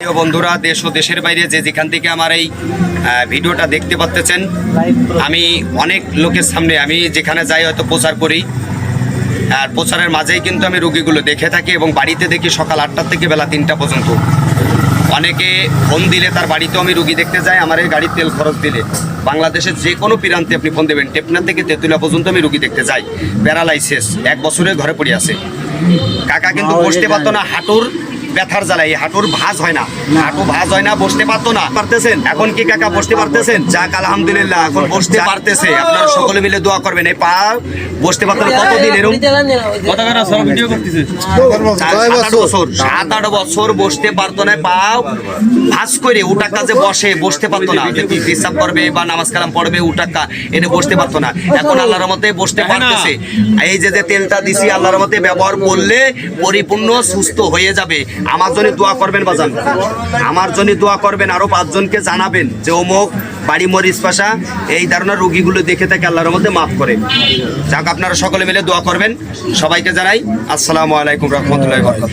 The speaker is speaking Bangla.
প্রিয় বন্ধুরা দেশ ও দেশের বাইরে যে যেখান থেকে আমার এই ভিডিওটা দেখতে পাচ্তেছেন আমি অনেক লোকের সামনে আমি যেখানে যাই হয়তো প্রচার করি। আর প্রচারের মাঝেই কিন্তু আমি রুগীগুলো দেখে থাকি এবং বাড়িতে দেখি সকাল আটটার থেকে বেলা তিনটা পর্যন্ত। অনেকে ফোন দিলে তার বাড়িতেও আমি রুগী দেখতে যাই আমার এই গাড়ির তেল খরচ দিলে। বাংলাদেশের যে কোনো প্রান্তে আপনি ফোন দেবেন টেপনা থেকে তেঁতুলিয়া পর্যন্ত আমি রুগী দেখতে যাই। প্যারালাইসিস এক বছরের ঘরে পড়ে আছে। কাকা কিন্তু বসতে পারতো না হাঁটুর ব্যথার জ্বালাই হাঁটুর ভাঁজ হয় না। হাঁটু ভাঁজ হয় না বসতে পারতো না। পারতেছেন? এখন কি কাকা বসতে পারতেছেন? যাক আলহামদুলিল্লাহ এখন বসতে পারতেছে। আপনারা সকলে মিলে দোয়া করবেন। এই পা বসতে পারতো না কতদিন? এরকম চার- সাত আট বছর সাত আট বছর বসতে পারতো না পা ভাস করে উটা কাজে বসে বসতে পারতো না। হিসাব করবে বা নামাজ কালাম পড়বে উটাক্কা এনে বসতে পারতো না। এখন আল্লাহর মতে বসতে পারতেছে। এই যে যে তেলটা দিছি আল্লাহর মতে ব্যবহার করলে পরিপূর্ণ সুস্থ হয়ে যাবে। আমার জন্য দোয়া করবেন বাজান। আমার জন্য দোয়া করবেন, আরও পাঁচজনকে জানাবেন যে অমুক বাড়ি মরিচ পাশা, এই ধরনের রোগীগুলো দেখে থাকে, আল্লাহর মধ্যে মাফ করে। যাক, আপনারা সকলে মিলে দোয়া করবেন। সবাইকে জানাই, আসসালামু আলাইকুম রহমতুল্লাহ বরকত